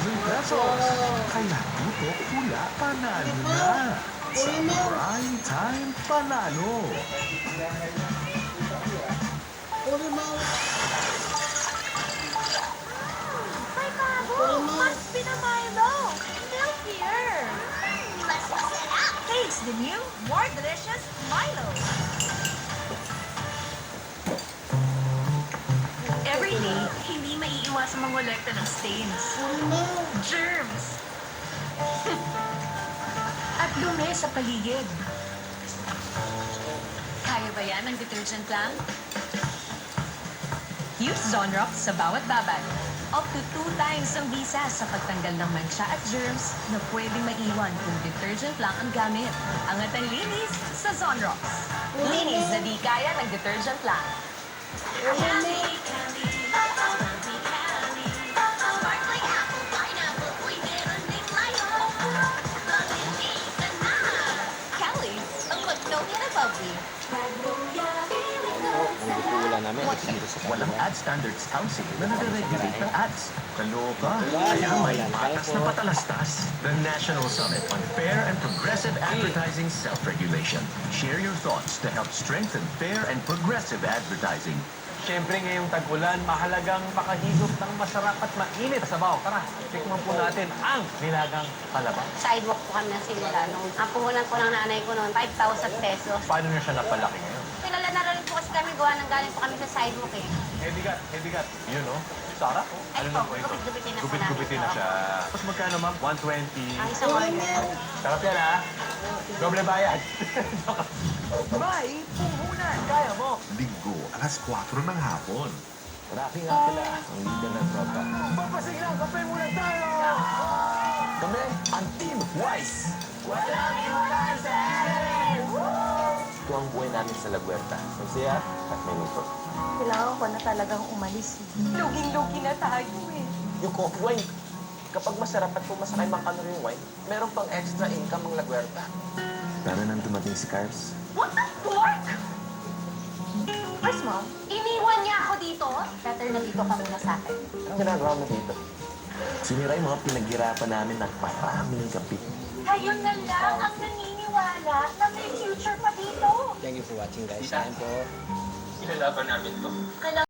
pesos. Kaya dito, pula, panalo na. Sa prime time panalo. May bago! Mas pinamilo! Milk here! Mas masarap. Taste the new, more delicious Milo! Maiiwasan mangolekta ng stains, germs, at dumi sa paligid. Kaya ba yan ng detergent lang? Use Zonrox sa bawat babad. Up to two times ang bisa sa pagtanggal ng mancha at germs na pwedeng maiwan kung detergent lang ang gamit. Ang linis sa Zonrox. Linis na di kaya ng detergent lang. Sparkling Dipula namin, sa Walang ad standards housing na nare-regulate ng ads. Kaloka, Wala, kaya may wala patas na patalastas. The National Summit on Fair and Progressive Advertising Self-Regulation. Share your thoughts to help strengthen fair and progressive advertising. Siyempre ngayong tag-ulan, mahalagang makahigop ng masarap at mainit na sabaw. Tara, tikman po natin ang nilagang kalabaw. sidewalk po kami ng simula. Nung ang puhunan po ng nanay ko noon, 5,000 pesos. Paano niya siya napalaki ngayon? Kilala na rin kami gawa ng galing po kami sa sidewalk eh. Heavy gut, heavy gut. Yun, no? Sarap, oh. Ay, Ano po, na po ito? gupit-gupitin na po Gupit-gupitin na siya. Tapos magkano, ma'am? 120. Ang isang order. Sarap yan, ha? Doble bayad. May puhunan. Kaya mo. Linggo, alas 4 ng hapon. Rocky nga pala, ang leader ng tropa. Papasigla, kape muna tayo! Kami, ang Team Wise! Ito ang buhay namin sa Lagwerta. Masaya at may luto. Kailangan ko na talagang umalis. Luging-lugi na tayo eh. Yung coffee wine, kapag masarap at pumasakay mga kalori yung wine, meron pang extra income ang Lagwerta. Lalo nang dumating si Cars. What the fork? Where's mom? Iniwan niya ako dito? Better na dito ka muna sa akin. Anong ginagawa mo dito? Sinira yung mga pinaghirapan namin ng maraming gabi. Kayo na lang ang naniniwala na may future. Thank you for watching guys. Saan po? Ilalaban namin to.